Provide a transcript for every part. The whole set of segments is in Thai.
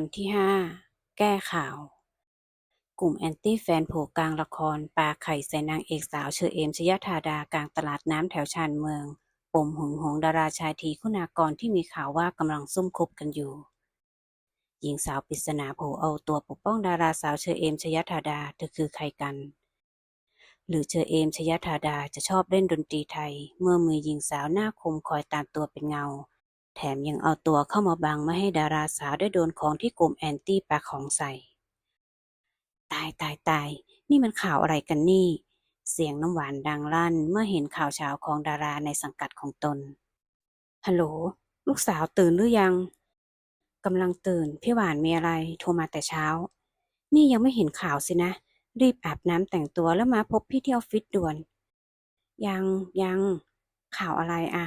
ตอนที่ห้าแก้ข่าว กลุ่มแอนตี้แฟนโผกลางละครปาไข่ใส่นางเอกสาวเชอเอมชยธาดากลางตลาดน้ำแถวชานเมือง ปมหึงหวงดาราชายทีคุณากรที่มีข่าวว่ากำลังซุ่มคบกันอยู่ หญิงสาวปริศนาโผเอาตัวปกป้องดาราสาวเชอเอมชยธาดาเธอคือใครกัน หรือเชอเอมชยธาดาจะชอบเล่นดนตรีไทย เมื่อมือหญิงสาวหน้าคมคอยตามตัวเป็นเงา แถมยังเอาตัวเข้ามาบังไม่ให้ดาราสาวได้โดนของที่กลุ่มแอนตี้ปาของใส่ ตายตายตาย นี่มันข่าวอะไรกันนี่ เสียงน้ำหวานดังลั่นเมื่อเห็นข่าวเช้าของดาราในสังกัดของตน ฮัลโหล ลูกสาวตื่นหรือยัง กำลังตื่น พี่หวานมีอะไร โทรมาแต่เช้า นี่ยังไม่เห็นข่าวสินะ รีบอาบน้ำแต่งตัวแล้วมาพบพี่ที่ออฟฟิศด่วน ยังยัง ข่าวอะไรอะ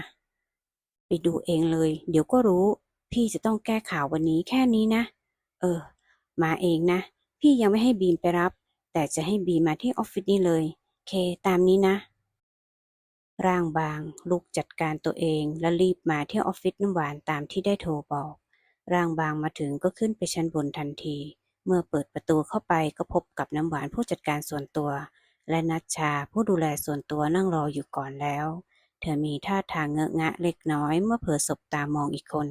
ไปดูเองเลย เดี๋ยวก็รู้ พี่จะต้องแก้ข่าววันนี้แค่นี้นะ เออ มาเองนะ พี่ยังไม่ให้บีมไปรับ แต่จะให้บีมมาที่ออฟฟิศนี่เลย เค ตามนี้นะ ร่างบาง ลุกจัดการตัวเองและรีบมาที่ออฟฟิศน้ำหวานตามที่ได้โทรบอก ร่างบางมาถึงก็ขึ้นไปชั้นบนทันที เมื่อเปิดประตูเข้าไปก็พบกับน้ำหวานผู้จัดการส่วนตัว และนัชชาผู้ดูแลส่วนตัวนั่งรออยู่ก่อนแล้ว เธอมีท่าทางเงอะงะเล็กน้อยเมื่อเผลอสบตามองอีกคน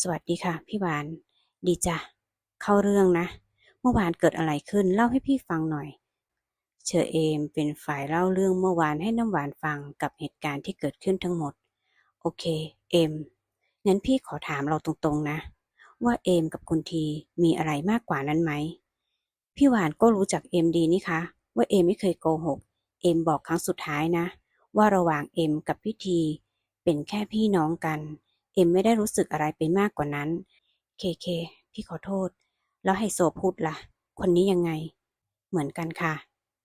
สวัสดีค่ะ พี่หวาน ดีจ้ะ เข้าเรื่องนะ เมื่อวานเกิดอะไรขึ้นเล่าให้พี่ฟังหน่อย เชอเอมเป็นฝ่ายเล่าเรื่องเมื่อวานให้น้ำหวานฟังกับเหตุการณ์ที่เกิดขึ้นทั้งหมด โอเค เอม งั้นพี่ขอถามเราตรงๆนะ ว่าเอมกับคุณทีมีอะไรมากกว่านั้นไหม พี่หวานก็รู้จักเอมดีนี่คะ ว่าเอมไม่เคยโกหก เอมบอกครั้งสุดท้ายนะ ว่าระหว่างเอ็มกับพี่ทีเป็นแค่พี่น้องกัน เอ็มไม่ได้รู้สึกอะไรไปมากกว่านั้น เคเค พี่ขอโทษ แล้วไฮโซพูดละ่ะ คนนี้ยังไง เหมือนกันค่ะ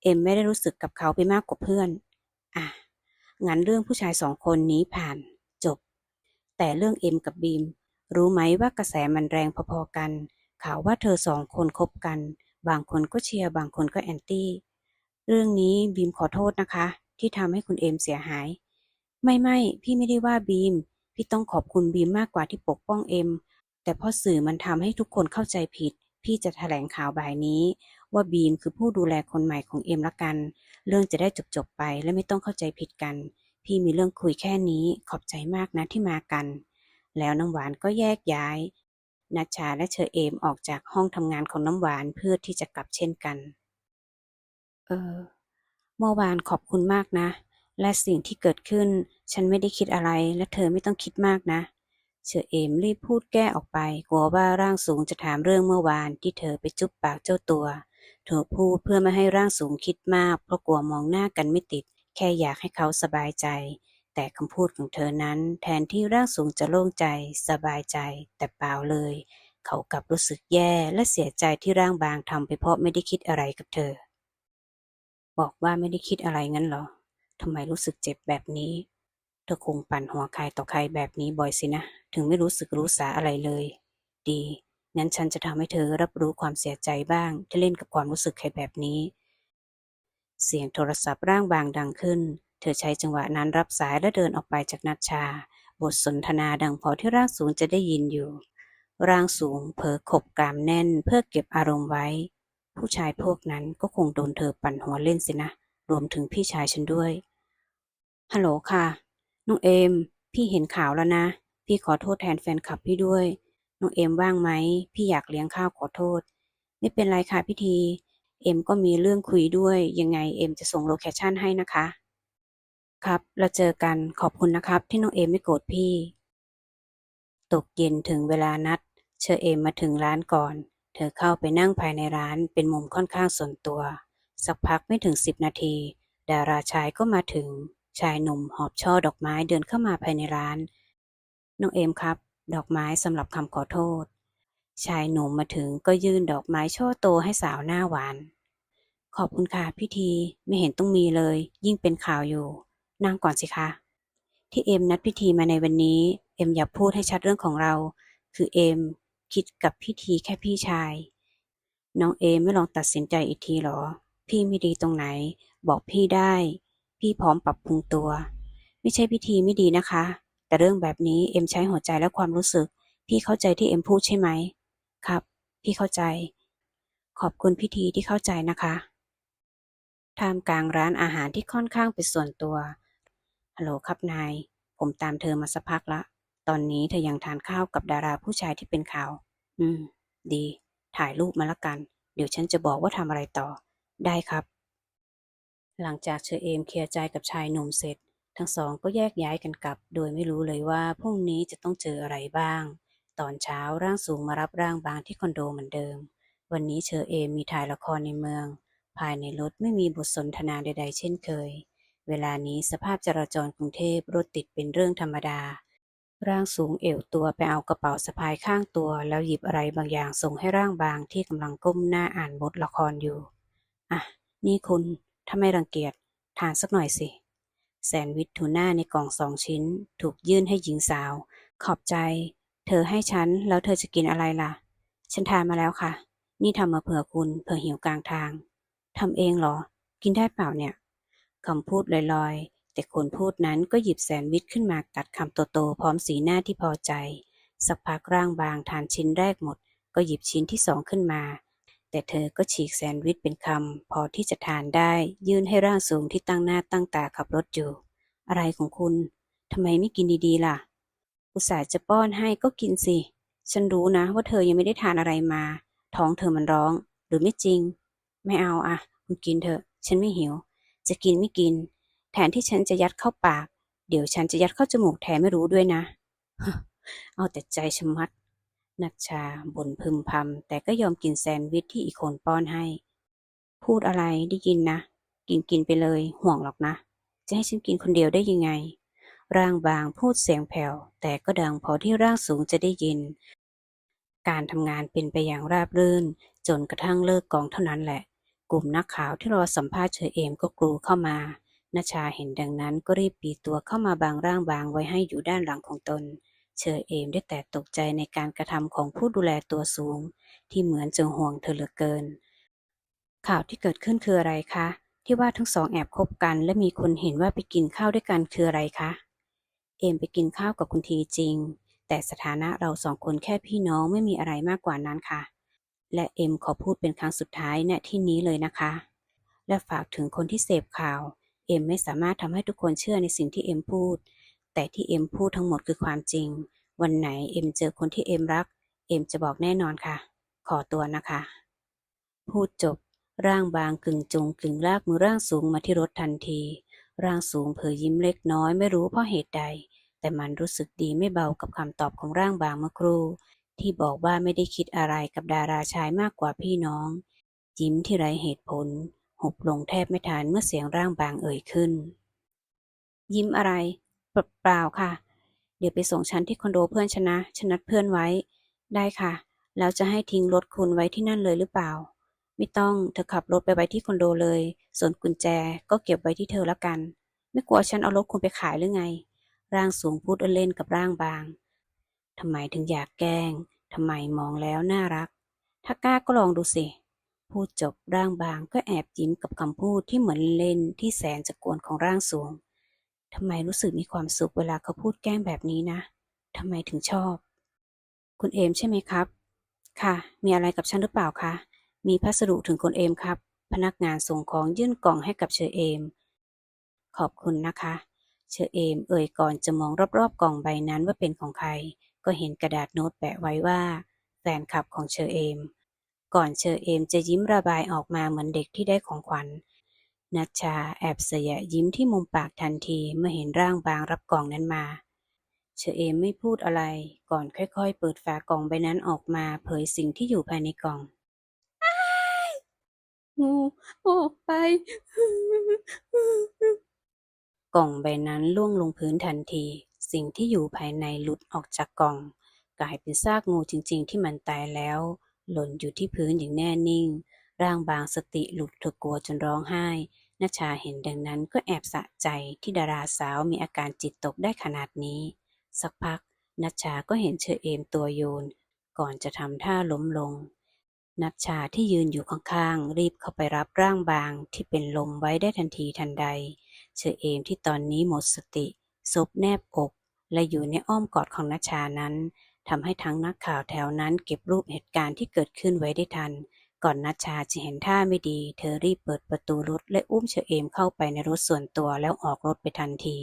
เอ็มไม่ได้รู้สึกกับเขาไปมากกว่าเพื่อน อะ งั้นเรื่องผู้ชายสองคนนี้ผ่านจบ แต่เรื่องเอ็มกับบีม รู้ไหมว่ากระแสมันแรงพอๆกัน ข่าวว่าเธอสองคนคบกัน บางคนก็เชียร์ บางคนก็แอนตี้ เรื่องนี้บีมขอโทษนะคะ ที่ทำให้คุณเอมเสียหาย ไม่ไม่พี่ไม่ได้ว่าบีม พี่ต้องขอบคุณบีมมากกว่าที่ปกป้องเอ็มแต่พราะสื่อมันทำให้ทุกคนเข้าใจผิด พี่จะแถลงข่าวบ่ายนี้ ว่าบีมคือผู้ดูแลคนใหม่ของเอ็มละกัน เรื่องจะได้จบๆไปและไม่ต้องเข้าใจผิดกัน พี่มีเรื่องคุยแค่นี้ขอบใจมากนะที่มากัน แล้วน้ำหวานก็แยกย้ายนัชชาและเชอเอมออกจากห้องทำงานของน้ำหวานเพื่อที่จะกลับเช่นกัน เออ เมื่อวานขอบคุณมากนะ และสิ่งที่เกิดขึ้น ฉันไม่ได้คิดอะไร และเธอไม่ต้องคิดมากนะเชอเอมรีบพูดแก้ออกไป กลัวว่าร่างสูงจะถามเรื่องเมื่อวานที่เธอไปจุ๊บปากเจ้าตัว เธอพูดเพื่อไม่ให้ร่างสูงคิดมาก เพราะกลัวมองหน้ากันไม่ติด แค่อยากให้เขาสบายใจ แต่คำพูดของเธอนั้น แทนที่ร่างสูงจะโล่งใจ สบายใจ แต่เปล่าเลย เขากลับรู้สึกแย่และเสียใจที่ร่างบางทำไปเพราะไม่ได้คิดอะไรกับเธอ บอกว่าไม่ได้คิดอะไรงั้นเหรอทำไมรู้สึกเจ็บแบบนี้ เธอคงปั่นหัวใครต่อใครแบบนี้บ่อยสินะ ถึงไม่รู้สึกรู้สาอะไรเลย ดี งั้นฉันจะทำให้เธอรับรู้ความเสียใจบ้าง ที่เล่นกับความรู้สึกใครแบบนี้ เสียงโทรศัพท์ร่างบางดังขึ้น เธอใช้จังหวะนั้นรับสายและเดินออกไปจากนัดชา บทสนทนาดังพอที่ร่างสูงจะได้ยินอยู่ ร่างสูงเผลอขบกรามแน่นเพื่อเก็บอารมณ์ไว้ ผู้ชายพวกนั้นก็คงโดนเธอปั่นหัวเล่นสินะ รวมถึงพี่ชายฉันด้วย ฮัลโหลค่ะ น้องเอม พี่เห็นข่าวแล้วนะ พี่ขอโทษแทนแฟนคลับพี่ด้วย น้องเอมว่างไหม พี่อยากเลี้ยงข้าวขอโทษ ไม่เป็นไรค่ะพี่ที เอ็มก็มีเรื่องคุยด้วย ยังไงเอ็มจะส่งโลเคชั่นให้นะคะ ครับ เราเจอกัน ขอบคุณนะครับ ที่น้องเอมไม่โกรธพี่ ตกเย็นถึงเวลานัด เชอเอมมาถึงร้านก่อน เธอเข้าไปนั่งภายในร้านเป็นมุมค่อนข้างส่วนตัว สักพักไม่ถึงสิบนาที ดาราชายก็มาถึง ชายหนุ่มหอบช่อดอกไม้เดินเข้ามาภายในร้าน น้องเอมครับ ดอกไม้สำหรับคำขอโทษ ชายหนุ่มมาถึงก็ยื่นดอกไม้ช่อโตให้สาวหน้าหวาน ขอบคุณค่ะพี่ทีไม่เห็นต้องมีเลย ยิ่งเป็นข่าวอยู่ นั่งก่อนสิคะ ที่เอ็มนัดพิธีมาในวันนี้ เอ็มอยากพูดให้ชัดเรื่องของเรา คือเอ็ม คิดกับพี่ทีแค่พี่ชาย น้องเอไม่ลองตัดสินใจอีกทีหรอ พี่ไม่ดีตรงไหน บอกพี่ได้ พี่พร้อมปรับปรุงตัว ไม่ใช่พิธีไม่ดีนะคะ แต่เรื่องแบบนี้เอ็มใช้หัวใจและความรู้สึก พี่เข้าใจที่เอ็มพูดใช่ไหม ครับ พี่เข้าใจ ขอบคุณพิธีที่เข้าใจนะคะท่ามกลางร้านอาหารที่ค่อนข้างเป็นส่วนตัวฮัลโหลครับนาย ผมตามเธอมาสักพักละ ตอนนี้เธอยังทานข้าวกับดาราผู้ชายที่เป็นข่าว อืม ดี ถ่ายรูปมาละกัน เดี๋ยวฉันจะบอกว่าทำอะไรต่อ ได้ครับ หลังจากเชอเอมเคลียร์ใจกับชายหนุ่มเสร็จ ทั้งสองก็แยกย้ายกันกลับ โดยไม่รู้เลยว่าพรุ่งนี้จะต้องเจออะไรบ้าง ตอนเช้าร่างสูงมารับร่างบางที่คอนโดเหมือนเดิม วันนี้เชอเอมมีถ่ายละครในเมือง ภายในรถไม่มีบทสนทนาใด ๆ เช่นเคย เวลานี้สภาพจราจรกรุงเทพรถติดเป็นเรื่องธรรมดา ร่างสูงเอวตัวไปเอากระเป๋าสะพายข้างตัว แล้วหยิบอะไรบางอย่างส่งให้ร่างบางที่กำลังก้มหน้าอ่านบทละครอยู่ อะ นี่คุณ ถ้าไม่รังเกียจ ทานสักหน่อยสิ แซนด์วิชทูน่าในกล่องสองชิ้น ถูกยื่นให้หญิงสาว ขอบใจ เธอให้ฉัน แล้วเธอจะกินอะไรล่ะ ฉันทานมาแล้วค่ะ นี่ทำมาเผื่อคุณ เผื่อหิวกลางทาง ทำเองเหรอ กินได้เปล่าเนี่ยคำพูดลอยๆ แต่คนพูดนั้นก็หยิบแซนด์วิชขึ้นมากัดคำโตๆพร้อมสีหน้าที่พอใจ สักพักร่างบางทานชิ้นแรกหมด ก็หยิบชิ้นที่สองขึ้นมา แต่เธอก็ฉีกแซนด์วิชเป็นคำพอที่จะทานได้ ยื่นให้ร่างสูงที่ตั้งหน้าตั้งตาขับรถอยู่ อะไรของคุณทำไมไม่กินดีๆล่ะ อุตส่าห์จะป้อนให้ก็กินสิ ฉันรู้นะว่าเธอยังไม่ได้ทานอะไรมา ท้องเธอมันร้อง หรือไม่จริง ไม่เอาอะคุณกินเถอะ ฉันไม่หิว จะกินไม่กิน แทนที่ฉันจะยัดเข้าปาก เดี๋ยวฉันจะยัดเข้าจมูกแทนไม่รู้ด้วยนะ เอาแต่ใจชะมัด นัชชาบ่นพึมพำแต่ก็ยอมกินแซนด์วิชที่อีกคนป้อนให้ พูดอะไรได้ยินนะ กินกินไปเลย ห่วงหรอกนะ จะให้ฉันกินคนเดียวได้ยังไง ร่างบางพูดเสียงแผ่วแต่ก็ดังพอที่ร่างสูงจะได้ยิน การทำงานเป็นไปอย่างราบรื่น จนกระทั่งเลิกกองเท่านั้นแหละ กลุ่มนักข่าวที่รอสัมภาษณ์เชอเอมก็กรูเข้ามา นาชาเห็นดังนั้นก็รีบปีตัวเข้ามาบางร่างบางไว้ให้อยู่ด้านหลังของตน เชอเอมได้แต่ตกใจในการกระทำของผู้ดูแลตัวสูง ที่เหมือนจะห่วงเธอเหลือเกิน ข่าวที่เกิดขึ้นคืออะไรคะ ที่ว่าทั้งสองแอบคบกัน และมีคนเห็นว่าไปกินข้าวด้วยกันคืออะไรคะ เอมไปกินข้าวกับคุณทีจริง แต่สถานะเราสองคนแค่พี่น้องไม่มีอะไรมากกว่านั้นค่ะ และเอ็มขอพูดเป็นครั้งสุดท้ายณที่นี้เลยนะคะ และฝากถึงคนที่เสพข่าว เอ็มไม่สามารถทำให้ทุกคนเชื่อในสิ่งที่เอ็มพูด แต่ที่เอ็มพูดทั้งหมดคือความจริง วันไหนเอ็มเจอคนที่เอ็มรัก เอ็มจะบอกแน่นอนค่ะ ขอตัวนะคะ พูดจบ ร่างบางกึ่งจุงกึ่งลากมือร่างสูงมาที่รถทันที ร่างสูงเผยยิ้มเล็กน้อยไม่รู้เพราะเหตุใด แต่มันรู้สึกดีไม่เบากับคำตอบของร่างบางเมื่อครู่ที่บอกว่าไม่ได้คิดอะไรกับดาราชายมากกว่าพี่น้อง ยิ้มที่ไรเหตุผล หุบลงแทบไม่ทันเมื่อเสียงร่างบางเอ่ยขึ้น ยิ้มอะไร เปล่าเปล่าค่ะ เดี๋ยวไปส่งฉันที่คอนโดเพื่อนฉันนะฉันนัดเพื่อนไว้ ได้ค่ะ แล้วจะให้ทิ้งรถคุณไว้ที่นั่นเลยหรือเปล่า ไม่ต้อง เธอขับรถไปไว้ที่คอนโดเลย ส่วนกุญแจก็เก็บไว้ที่เธอละกัน ไม่กลัวฉันเอารถคุณไปขายหรือไง ร่างสูงพูดเล่นกับร่างบางทำไมถึงอยากแกล้งทำไมมองแล้วน่ารัก ถ้ากล้าก็ลองดูสิ พูดจบร่างบางก็แอบยิ้มกับคำพูดที่เหมือนเล่นที่แสนจะกวนของร่างสูงทำไมรู้สึกมีความสุขเวลาเขาพูดแกล้งแบบนี้นะทำไมถึงชอบ คุณเอมใช่ไหมครับ ค่ะ มีอะไรกับฉันหรือเปล่าคะ มีพัสดุถึงคุณเอมครับ พนักงานส่งของยื่นกล่องให้กับเชอเอม ขอบคุณนะคะ เชอเอม เอ่ยก่อนจะมองรอบๆกล่องใบนั้นว่าเป็นของใคร ก็เห็นกระดาษโน้ตแปะไว้ว่าแฟนคลับของเชอเอม ก่อนเชอเอมจะยิ้มระบายออกมาเหมือนเด็กที่ได้ของขวัญนัชชาแอบเสยะยิ้มที่มุมปากทันทีเมื่อเห็นร่างบางรับกล่องนั้นมา เชอเอมไม่พูดอะไร ก่อนค่อยๆ เปิดฝากล่องใบนั้นออกมาเผยสิ่งที่อยู่ภายในกล่องงูออกไป กล่องใบนั้นล่วงลงพื้นทันที สิ่งที่อยู่ภายในหลุดออกจากกล่อง กลายเป็นซากงูจริงๆที่มันตายแล้ว หล่นอยู่ที่พื้นอย่างแน่นิ่ง ร่างบางสติหลุดเธอกลัวจนร้องไห้นัชชาเห็นดังนั้นก็แอบสะใจที่ดาราสาวมีอาการจิตตกได้ขนาดนี้ สักพักนัชชาก็เห็นเชอเอมตัวโยน ก่อนจะทำท่าล้มลง นัชชาที่ยืนอยู่ข้างๆ รีบเข้าไปรับร่างบางที่เป็นลมไว้ได้ทันทีทันใด เชอเอมที่ตอนนี้หมดสติซบแนบอก และอยู่ในอ้อมกอดของนัชชานั้น ทำให้ทั้งนักข่าวแถวนั้นเก็บรูปเหตุการณ์ที่เกิดขึ้นไว้ได้ทัน ก่อนนัชชาจะเห็นท่าไม่ดี เธอรีบเปิดประตูรถและอุ้มเชอเอมเข้าไปในรถส่วนตัวแล้วออกรถไปทันที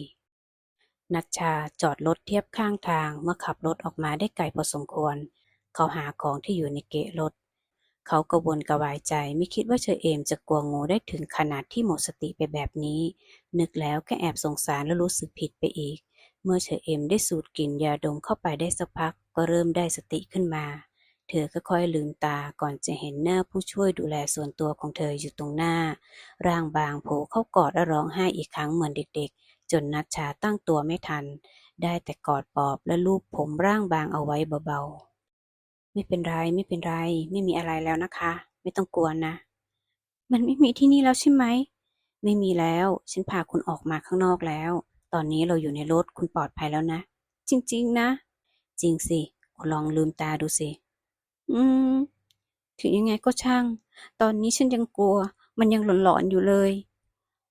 นัชชาจอดรถเทียบข้างทางเมื่อขับรถออกมาได้ไกลพอสมควร เขาหาของที่อยู่ในเกะรถ เขากระวนกระวายใจไม่คิดว่าเชอเอมจะกลัวงูได้ถึงขนาดที่หมดสติไปแบบนี้ นึกแล้วก็แอบสงสารและรู้สึกผิดไปอีก เมื่อเชอเอมได้สูดกลิ่นยาดมเข้าไปได้สักพัก ก็เริ่มได้สติขึ้นมา เธอก็ค่อยลืมตาก่อนจะเห็นหน้าผู้ช่วยดูแลส่วนตัวของเธออยู่ตรงหน้า ร่างบางโผล่เข้ากอดและร้องไห้อีกครั้งเหมือนเด็กๆ จนนัชชาตั้งตัวไม่ทัน ได้แต่กอดปอบและลูบผมร่างบางเอาไว้เบาๆ ไม่เป็นไรไม่เป็นไร ไม่มีอะไรแล้วนะคะ ไม่ต้องกลัวนะ มันไม่มีที่นี่แล้วใช่ไหมไม่มีแล้ว ฉันพาคุณออกมาข้างนอกแล้ว ตอนนี้เราอยู่ในรถคุณปลอดภัยแล้วนะ จริง ๆ นะ จริงสิลองลืมตาดูสิ อืม ถึงยังไงก็ช่าง ตอนนี้ฉันยังกลัว มันยังหลอนๆอยู่เลย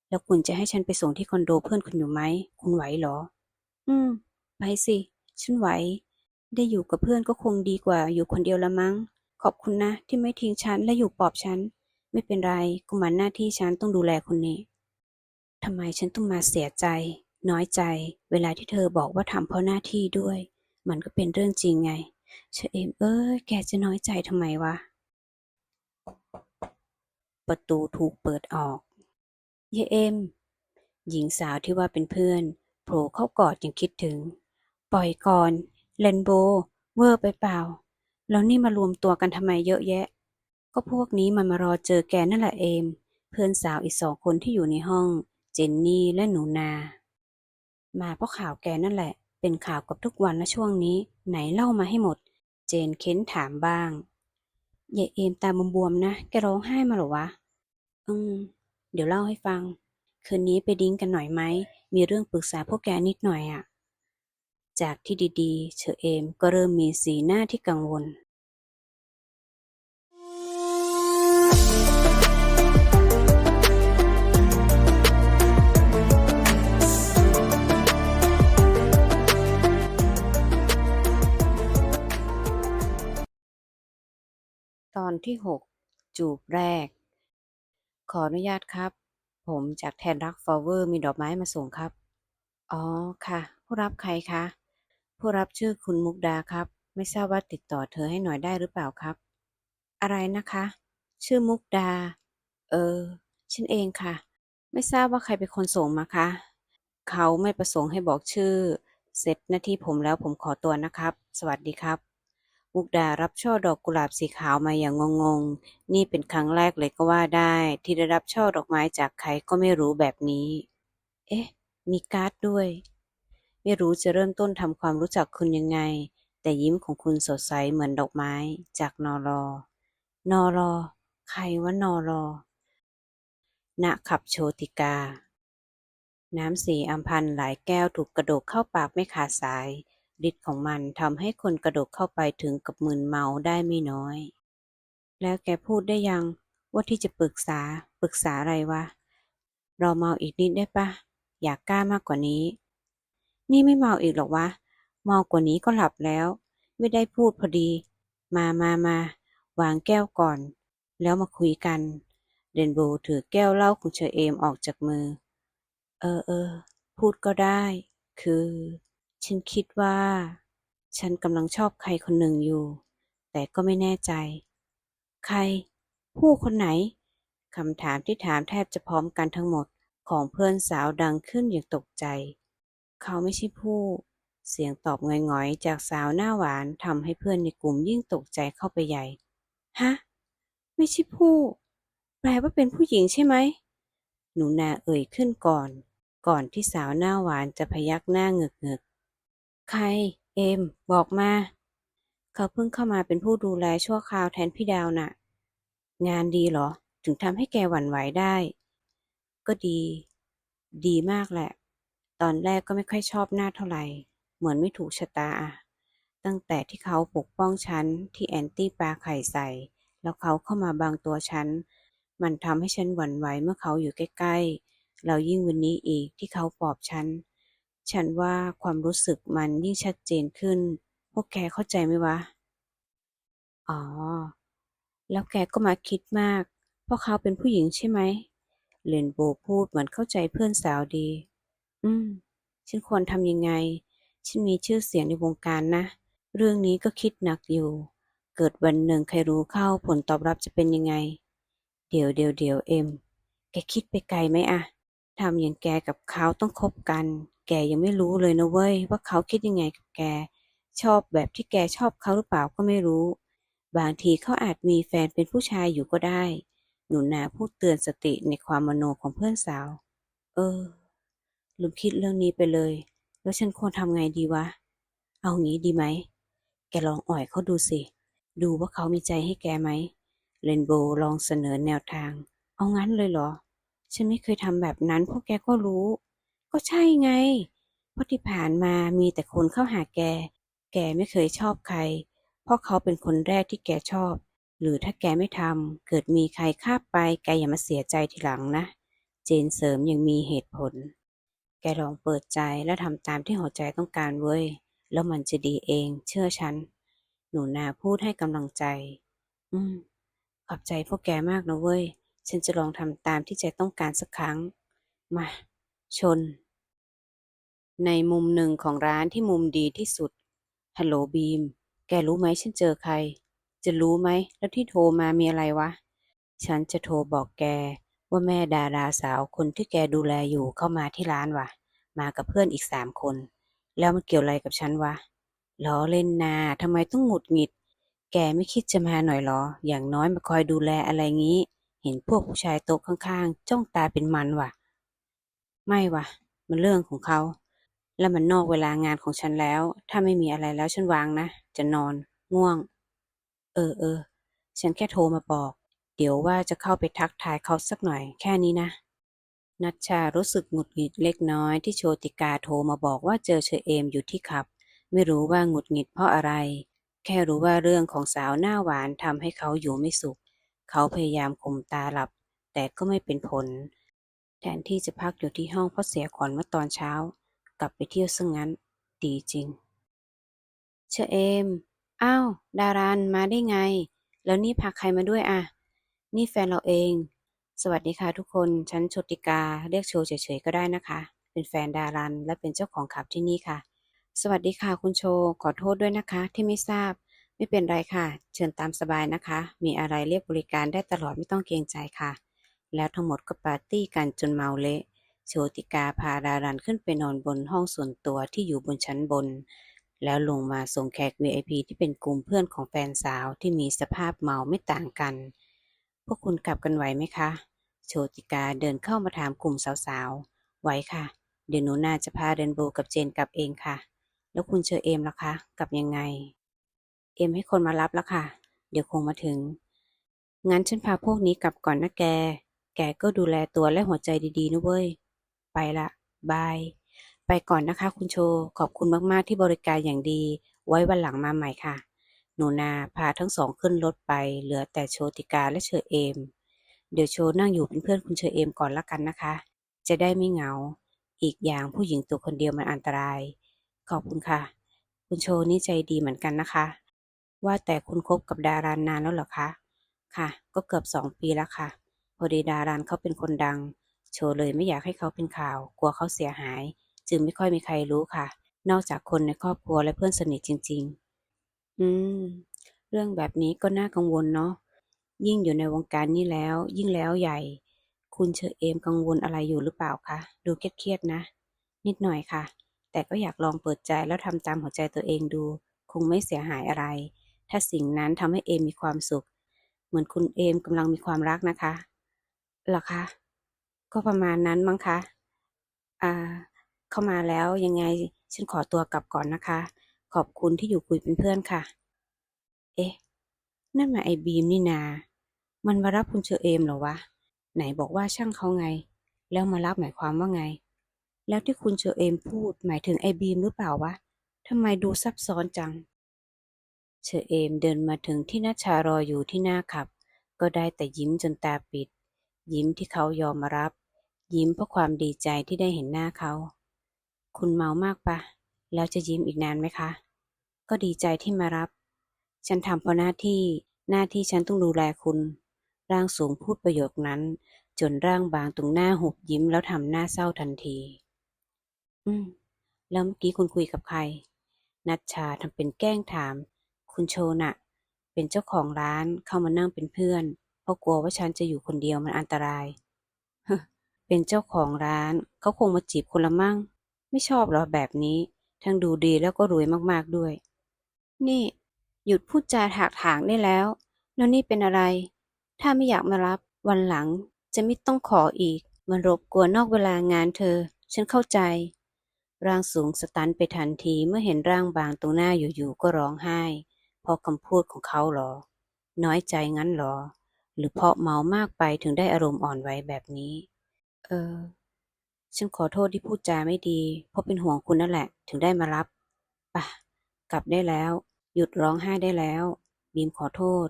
แล้วคุณจะให้ฉันไปส่งที่คอนโดเพื่อนคุณอยู่ไหม คุณไหวเหรอ อืม ไปสิ ฉันไหว ได้อยู่กับเพื่อนก็คงดีกว่า อยู่คนเดียวละมั้ง ขอบคุณนะ ที่ไม่ทิ้งฉันและอยู่ปลอบฉัน ไม่เป็นไรก็มันหน้าที่ฉันต้องดูแลคนนี้ทำไมฉันต้องมาเสียใจ น้อยใจ เวลาที่เธอบอกว่าทำเพราะหน้าที่ด้วย มันก็เป็นเรื่องจริงไงเชอเอมเอ้ยแกจะน้อยใจทำไมวะ ประตูถูกเปิดออกเยเอม หญิงสาวที่ว่าเป็นเพื่อนโผล่เข้ากอดอย่างคิดถึง ปล่อยก่อน เลนโบ เวอร์ไปเปล่า แล้วนี่มารวมตัวกันทำไมเยอะแยะ ก็พวกนี้มันมารอเจอแกนั่นแหละเอม เพื่อนสาวอีกสองคนที่อยู่ในห้อง เจนนี่และหนูนา มาเพราะข่าวแกนั่นแหละ เป็นข่าวกับทุกวันนะช่วงนี้ ไหนเล่ามาให้หมด เจนเค้นถามบ้างเยายเอมตาบวมๆนะ แกร้องไห้มาหรอวะ อืม เดี๋ยวเล่าให้ฟัง คืนนี้ไปดิ้งกันหน่อยไหม มีเรื่องปรึกษาพวกแกนิดหน่อยอะจากที่ดีๆ เชอเอมก็เริ่มมีสีหน้าที่กังวล ตอนที่หกจูบแรก ขออนุญาตครับ ผมจากแทนรักฟลาเวอร์มีดอกไม้มาส่งครับ อ๋อค่ะ ผู้รับใครคะ ผู้รับชื่อคุณมุกดาครับ ไม่ทราบว่าติดต่อเธอให้หน่อยได้หรือเปล่าครับ อะไรนะคะ ชื่อมุกดา เออ ฉันเองค่ะ ไม่ทราบว่าใครเป็นคนส่งมาคะ เขาไม่ประสงค์ให้บอกชื่อ เสร็จหน้าที่ผมแล้วผมขอตัวนะครับ สวัสดีครับ มุกดารับช่อดอกกุหลาบสีขาวมาอย่างงงๆ นี่เป็นครั้งแรกเลยก็ว่าได้ ที่ได้รับช่อดอกไม้จากใครก็ไม่รู้แบบนี้ เอ๊ะ มีการ์ดด้วย ไม่รู้จะเริ่มต้นทำความรู้จักคุณยังไง แต่ยิ้มของคุณสดใสเหมือนดอกไม้ จากนอรอนอรอ ใครว่านอรอณขับโชติกา น้ำสีอัมพันธ์หลายแก้วถูกกระโดกเข้าปากไม่ขาดสาย ฤทธิ์ของมันทำให้คนกระโดกเข้าไปถึงกับมึนเมาได้ไม่น้อย แล้วแกพูดได้ยังว่าที่จะปรึกษาปรึกษาอะไรวะ เราเมาอีกนิดได้ปะอยากกล้ามากกว่านี้ นี่ไม่เมาอีกหรอกวะ เมากว่านี้ก็หลับแล้ว ไม่ได้พูดพอดี มามามาวางแก้วก่อน แล้วมาคุยกันเรนโบถือแก้วเหล้าของเชอเอมออกจากมือ เออเออพูดก็ได้ คือ ฉันคิดว่า ฉันกำลังชอบใครคนหนึ่งอยู่ แต่ก็ไม่แน่ใจ ใคร ผู้คนไหนคำถามที่ถามแทบจะพร้อมกันทั้งหมดของเพื่อนสาวดังขึ้นอย่างตกใจ เขาไม่ใช่ผู้ เสียงตอบหงอยๆ จากสาวหน้าหวานทำให้เพื่อนในกลุ่มยิ่งตกใจเข้าไปใหญ่ ฮะ ไม่ใช่ผู้ แปลว่าเป็นผู้หญิงใช่ไหม หนูนาเอ่ยขึ้นก่อน ก่อนที่สาวหน้าหวานจะพยักหน้าเงึกเงึก ใคร เอม บอกมา เขาเพิ่งเข้ามาเป็นผู้ดูแลชั่วคราวแทนพี่ดาวน่ะ งานดีเหรอ ถึงทำให้แกหวั่นไหวได้ ก็ดี ดีมากแหละ ตอนแรกก็ไม่ค่อยชอบหน้าเท่าไหร่ เหมือนไม่ถูกชะตา ตั้งแต่ที่เขาปกป้องฉัน ที่แอนตี้ปลาไข่ใส่ แล้วเขาเข้ามาบางตัวฉัน มันทำให้ฉันหวั่นไหวเมื่อเขาอยู่ใกล้ๆแล้วยิ่งวันนี้อีกที่เขาปลอบฉัน ฉันว่าความรู้สึกมันยิ่งชัดเจนขึ้น พวกแกเข้าใจไหมวะ อ๋อ แล้วแกก็มาคิดมาก เพราะเขาเป็นผู้หญิงใช่ไหมเรนโบพูดเหมือนเข้าใจเพื่อนสาวดี อืม ฉันควรทำยังไง ฉันมีชื่อเสียงในวงการนะ เรื่องนี้ก็คิดหนักอยู่ เกิดวันหนึ่งใครรู้เข้าผลตอบรับจะเป็นยังไง เดี๋ยวเดี๋ยวเดี๋ยวเอ็ม แกคิดไปไกลไหมอะทำอย่างแกกับเขาต้องคบกัน แกยังไม่รู้เลยนะเว้ยว่าเขาคิดยังไงกับแก ชอบแบบที่แกชอบเขาหรือเปล่าก็ไม่รู้ บางทีเขาอาจมีแฟนเป็นผู้ชายอยู่ก็ได้ หนูนาพูดเตือนสติในความมโนของเพื่อนสาว เออ ลืมคิดเรื่องนี้ไปเลย แล้วฉันควรทำไงดีวะ เอางี้ดีไหม แกลองอ่อยเขาดูสิ ดูว่าเขามีใจให้แกไหมเรนโบว์ลองเสนอแนวทาง เอางั้นเลยเหรอ ฉันไม่เคยทำแบบนั้นพวกแกก็รู้ ก็ใช่ไง เพราะที่ผ่านมามีแต่คนเข้าหาแก แกไม่เคยชอบใคร เพราะเขาเป็นคนแรกที่แกชอบ หรือถ้าแกไม่ทำเกิดมีใครคาบไปแกอย่ามาเสียใจทีหลังนะ เจนเสริมยังมีเหตุผล แกลองเปิดใจและทำตามที่หัวใจต้องการเว้ย แล้วมันจะดีเอง เชื่อฉัน หนูนาพูดให้กำลังใจ อืม ขอบใจพวกแกมากนะเว้ย ฉันจะลองทำตามที่ใจต้องการสักครั้ง มา ชน ในมุมหนึ่งของร้านที่มุมดีที่สุด ฮัลโหลบีม แกรู้ไหมฉันเจอใคร จะรู้ไหมแล้วที่โทรมามีอะไรวะ ฉันจะโทรบอกแกว่าแม่ดาราสาวคนที่แกดูแลอยู่เข้ามาที่ร้านว่ะมากับเพื่อนอีกสามคน แล้วมันเกี่ยวอะไรกับฉันวะล้อเล่นนาทำไมต้องหงุดหงิด แกไม่คิดจะมาหน่อยหรอ อย่างน้อยมาคอยดูแลอะไรงี้ เห็นพวกผู้ชายโต๊ะข้างๆ จ้องตาเป็นมันว่ะไม่ว่ะมันเรื่องของเขา แล้วมันนอกเวลางานของฉันแล้ว ถ้าไม่มีอะไรแล้วฉันวางนะ จะนอน ง่วง เออเออ ฉันแค่โทรมาบอก เดี๋ยวว่าจะเข้าไปทักทายเขาสักหน่อยแค่นี้นะ นัชชารู้สึกหงุดหงิดเล็กน้อยที่โชติกาโทรมาบอกว่าเจอเชอเอมอยู่ที่ขับ ไม่รู้ว่าหงุดหงิดเพราะอะไร แค่รู้ว่าเรื่องของสาวหน้าหวานทำให้เขาอยู่ไม่สุข เขาพยายามข่มตาหลับ แต่ก็ไม่เป็นผล แทนที่จะพักอยู่ที่ห้องเพราะเสียขวัญเมื่อตอนเช้า กลับไปเที่ยวซะงงั้น ดีจริง เชอเอม อ้าว ดารันมาได้ไง แล้วนี่พาใครมาด้วยอะ นี่แฟนเราเอง สวัสดีค่ะทุกคน ฉันชติกา เรียกโชเฉยๆก็ได้นะคะ เป็นแฟนดารันและเป็นเจ้าของขับที่นี่ค่ะ สวัสดีค่ะคุณโช ขอโทษด้วยนะคะ ที่ไม่ทราบ ไม่เป็นไรค่ะ เชิญตามสบายนะคะ มีอะไรเรียกบริการได้ตลอดไม่ต้องเกรงใจค่ะ แล้วทั้งหมดก็ปาร์ตี้กันจนเมาเละ โชติกาพาดารันขึ้นไปนอนบนห้องส่วนตัวที่อยู่บนชั้นบน แล้วลงมาส่งแขก VIP ที่เป็นกลุ่มเพื่อนของแฟนสาวที่มีสภาพเมาไม่ต่างกัน พวกคุณกลับกันไหวไหมคะ โชติกาเดินเข้ามาถามกลุ่มสาวๆ ไหวค่ะ เดี๋ยวหนูน่าจะพาเรนโบกับเจนกลับเองค่ะ แล้วคุณเชอเอมล่ะคะ กลับยังไง เอมให้คนมารับแล้วค่ะ เดี๋ยวคงมาถึง งั้นฉันพาพวกนี้กลับก่อนนะแก แกก็ดูแลตัวและหัวใจดีๆนะเว้ย ไปละบาย ไปก่อนนะคะคุณโช ขอบคุณมากๆที่บริการอย่างดี ไว้วันหลังมาใหม่ค่ะ หนูนาพาทั้งสองขึ้นรถไป เหลือแต่โชติกาและเชอเอม เดี๋ยวโชนั่งอยู่เป็นเพื่อนคุณเชอเอมก่อนละกันนะคะ จะได้ไม่เหงา อีกอย่างผู้หญิงตัวคนเดียวมันอันตราย ขอบคุณค่ะ คุณโชนี่ใจดีเหมือนกันนะคะ ว่าแต่คุณคบกับดารานานแล้วเหรอคะ ค่ะ ก็เกือบสองปีแล้วค่ะ พอดีดารานเขาเป็นคนดัง โชเลยไม่อยากให้เขาเป็นข่าว กลัวเขาเสียหาย จึงไม่ค่อยมีใครรู้ค่ะ นอกจากคนในครอบครัวและเพื่อนสนิทจริง ๆ อืม เรื่องแบบนี้ก็น่ากังวลเนาะ ยิ่งอยู่ในวงการนี้แล้ว ยิ่งแล้วใหญ่ คุณเชอเอมกังวลอะไรอยู่หรือเปล่าคะ ดูเครียดๆนะ นิดหน่อยค่ะ แต่ก็อยากลองเปิดใจแล้วทำตามหัวใจตัวเองดู คงไม่เสียหายอะไร ถ้าสิ่งนั้นทำให้เอมมีความสุข เหมือนคุณเอมกำลังมีความรักนะคะหรอคะ ก็ประมาณนั้นมั้งคะอ่าเข้ามาแล้วยังไงฉันขอตัวกลับก่อนนะคะ ขอบคุณที่อยู่คุยเป็นเพื่อนค่ะ เอ๊ะ นั่นมาไอ้บีมนี่นา มันมารับคุณเชอเอมเหรอวะ ไหนบอกว่าช่างเขาไง แล้วมารับหมายความว่าไง แล้วที่คุณเชอเอมพูดหมายถึงไอ้บีมหรือเปล่าวะทำไมดูซับซ้อนจัง เชอเอมเดินมาถึงที่นัชชารออยู่ที่หน้าขับ ก็ได้แต่ยิ้มจนตาปิด ยิ้มที่เขายอมมารับ ยิ้มเพราะความดีใจที่ได้เห็นหน้าเขา คุณเมามากปะ แล้วจะยิ้มอีกนานไหมคะ ก็ดีใจที่มารับ ฉันทำเพราะหน้าที่ หน้าที่ฉันต้องดูแลคุณ ร่างสูงพูดประโยคนั้น จนร่างบางตรงหน้าหุบยิ้มแล้วทำหน้าเศร้าทันที อืม แล้วเมื่อกี้คุณคุยกับใคร นัชชาทำเป็นแกล้งถาม คุณโชน่ะ เป็นเจ้าของร้านเข้ามานั่งเป็นเพื่อน เพราะกลัวว่าฉันจะอยู่คนเดียวมันอันตราย เป็นเจ้าของร้าน เขาคงมาจีบคุณละมั่ง ไม่ชอบหรอแบบนี้ ทั้งดูดีแล้วก็รวยมากๆด้วย นี่ หยุดพูดจาถากถางได้แล้ว แล้วนี่เป็นอะไร ถ้าไม่อยากมารับวันหลังจะไม่ต้องขออีก มันรบกวนนอกเวลางานเธอ ฉันเข้าใจ ร่างสูงสตันไปทันทีเมื่อเห็นร่างบางตรงหน้าอยู่ๆก็ร้องไห้ เพราะคำพูดของเขาหรอ น้อยใจงั้นหรอ หรือเพราะเมามากไปถึงได้อารมณ์อ่อนไหวแบบนี้ เออ ฉันขอโทษที่พูดจาไม่ดี เพราะเป็นห่วงคุณนั่นแหละ ถึงได้มารับป่ะ กลับได้แล้ว หยุดร้องไห้ได้แล้ว บีมขอโทษ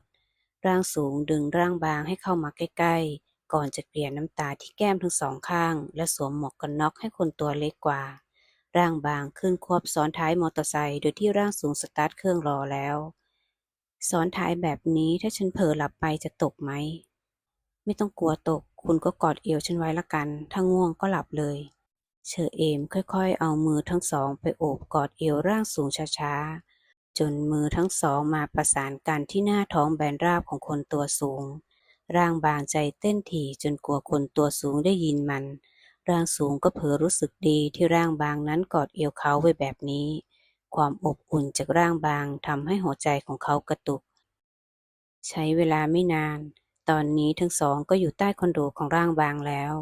ร่างสูงดึงร่างบางให้เข้ามาใกล้ ๆ ก่อนจะเกลี่ยน้ำตาที่แก้มทั้งสองข้าง และสวมหมวกกันน็อกให้คนตัวเล็กกว่า ร่างบางขึ้นควบซ้อนท้ายมอเตอร์ไซค์โดยที่ร่างสูงสตาร์ทเครื่องรอแล้วซ้อนท้ายแบบนี้ถ้าฉันเผลอหลับไปจะตกไหม ไม่ต้องกลัวตก คุณก็กอดเอวฉันไว้ละกัน ถ้าง่วงก็หลับเลย เชอเอมค่อยๆ เอามือทั้งสองไปโอบกอดเอวร่างสูงช้าๆ จนมือทั้งสองมาประสานกันที่หน้าท้องแบนราบของคนตัวสูง ร่างบางใจเต้นถี่จนกลัวคนตัวสูงได้ยินมัน ร่างสูงก็เผลอรู้สึกดีที่ร่างบางนั้นกอดเอวเขาไว้แบบนี้ ความอบอุ่นจากร่างบางทำให้หัวใจของเขากระตุก ใช้เวลาไม่นาน ตอนนี้ทั้งสองก็อยู่ใต้คอนโดของร่างบางแล้ว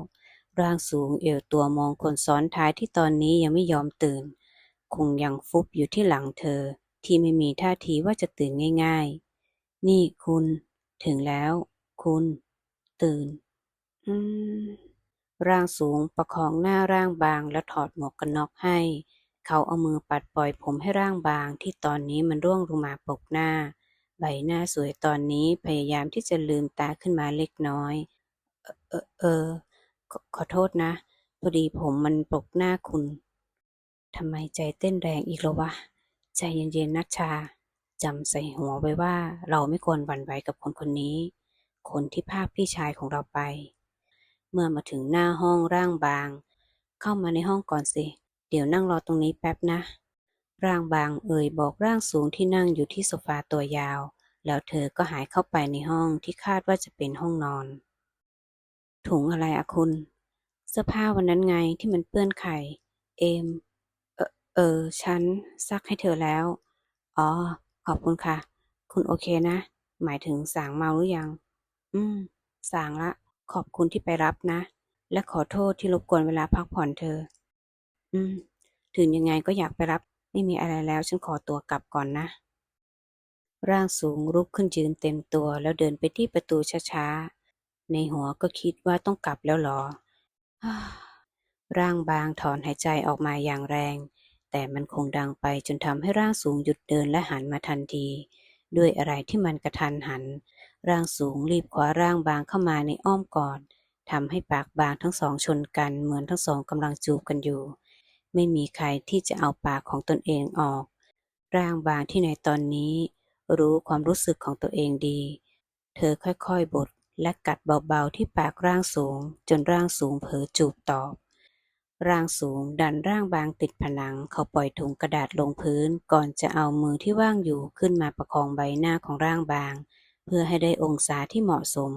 ร่างสูงเอวตัวมองคนซ้อนท้ายที่ตอนนี้ยังไม่ยอมตื่น คงยังฟุบอยู่ที่หลังเธอ ที่ไม่มีท่าทีว่าจะตื่นง่าย ๆ นี่คุณ ถึงแล้ว คุณ ตื่น อืม ร่างสูงประคองหน้าร่างบางแล้วถอดหมวกกันน็อกให้ เขาเอามือปัดปล่อยผมให้ร่างบางที่ตอนนี้มันร่วงลงมาปกหน้า ใบหน้าสวยตอนนี้พยายามที่จะลืมตาขึ้นมาเล็กน้อย เออเออขอขอโทษนะ พอดีผมมันปกหน้าคุณทำไมใจเต้นแรงอีกแล้ววะ ใจเย็นๆนัชชาจำใส่หัวไว้ว่าเราไม่ควรหวั่นไหวกับคนคนนี้ คนที่พาพี่ชายของเราไป เมื่อมาถึงหน้าห้องร่างบาง เข้ามาในห้องก่อนสิ เดี๋ยวนั่งรอตรงนี้แป๊บนะ ร่างบางเอ่ยบอกร่างสูงที่นั่งอยู่ที่โซฟาตัวยาว แล้วเธอก็หายเข้าไปในห้องที่คาดว่าจะเป็นห้องนอน ถุงอะไรอะคุณ เสื้อผ้าวันนั้นไงที่มันเปื้อนไข่ เอม เออเออฉันซักให้เธอแล้ว อ๋อ ขอบคุณค่ะ คุณโอเคนะ หมายถึงสางเมาหรือยัง อืม สางละ ขอบคุณที่ไปรับนะ และขอโทษที่รบกวนเวลาพักผ่อนเธอ อืม ถึงยังไงก็อยากไปรับ ไม่มีอะไรแล้วฉันขอตัวกลับก่อนนะ ร่างสูงลุกขึ้นยืนเต็มตัวแล้วเดินไปที่ประตูช้าๆ ในหัวก็คิดว่าต้องกลับแล้วหรอ ร่างบางถอนหายใจออกมาอย่างแรง แต่มันคงดังไปจนทำให้ร่างสูงหยุดเดินและหันมาทันที ด้วยอะไรที่มันกระทันหัน ร่างสูงรีบคว้าร่างบางเข้ามาในอ้อมกอดทำให้ปากบางทั้งสองชนกันเหมือนทั้งสองกำลังจูบกันอยู่ ไม่มีใครที่จะเอาปากของตนเองออก ร่างบางที่ในตอนนี้ รู้ความรู้สึกของตัวเองดี เธอค่อยๆบดและกัดเบาๆที่ปากร่างสูง จนร่างสูงเผลอจูบตอบ ร่างสูงดันร่างบางติดผนังเขาปล่อยถุงกระดาษลงพื้น ก่อนจะเอามือที่ว่างอยู่ขึ้นมาประคองใบหน้าของร่างบาง เพื่อให้ได้องศาที่เหมาะสม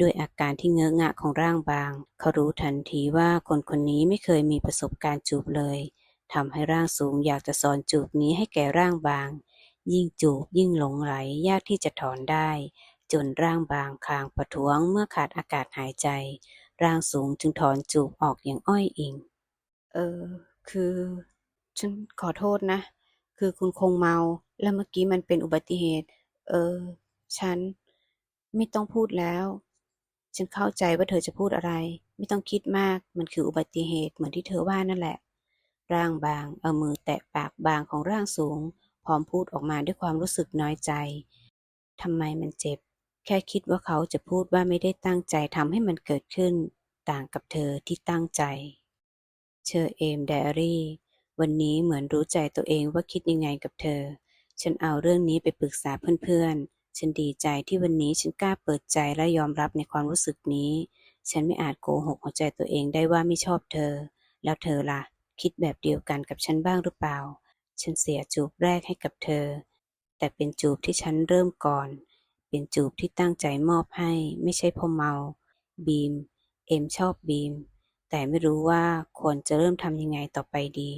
ด้วยอาการที่เงอะงะของร่างบาง เขารู้ทันทีว่าคนคนนี้ไม่เคยมีประสบการณ์จูบเลยทำให้ร่างสูงอยากจะสอนจูบนี้ให้แก่ร่างบาง ยิ่งจูบยิ่งหลงไหลยากที่จะถอนได้ จนร่างบางคลางประท้วงเมื่อขาดอากาศหายใจ ร่างสูงจึงถอนจูบออกอย่างอ้อยอิง เออ คือ ฉันขอโทษนะ คือคุณคงเมา แล้วเมื่อกี้มันเป็นอุบัติเหตุ เออ ฉัน ไม่ต้องพูดแล้ว ฉันเข้าใจว่าเธอจะพูดอะไร ไม่ต้องคิดมาก มันคืออุบัติเหตุเหมือนที่เธอว่านั่นแหละ ร่างบาง เอามือแตะปากบางของร่างสูง พร้อมพูดออกมาด้วยความรู้สึกน้อยใจ ทำไมมันเจ็บ แค่คิดว่าเขาจะพูดว่าไม่ได้ตั้งใจทำให้มันเกิดขึ้น ต่างกับเธอที่ตั้งใจ เชอเอมไดอารี่ วันนี้เหมือนรู้ใจตัวเองว่าคิดยังไงกับเธอฉันเอาเรื่องนี้ไปปรึกษาเพื่อนๆ ฉันดีใจที่วันนี้ฉันกล้าเปิดใจและยอมรับในความรู้สึกนี้ ฉันไม่อาจโกหกหัวใจตัวเองได้ว่าไม่ชอบเธอ แล้วเธอล่ะ คิดแบบเดียวกันกับฉันบ้างหรือเปล่า ฉันเสียจูบแรกให้กับเธอ แต่เป็นจูบที่ฉันเริ่มก่อน เป็นจูบที่ตั้งใจมอบให้ ไม่ใช่เพราะเมา บีม เอ็มชอบบีม แต่ไม่รู้ว่าควรจะเริ่มทำยังไงต่อไปดี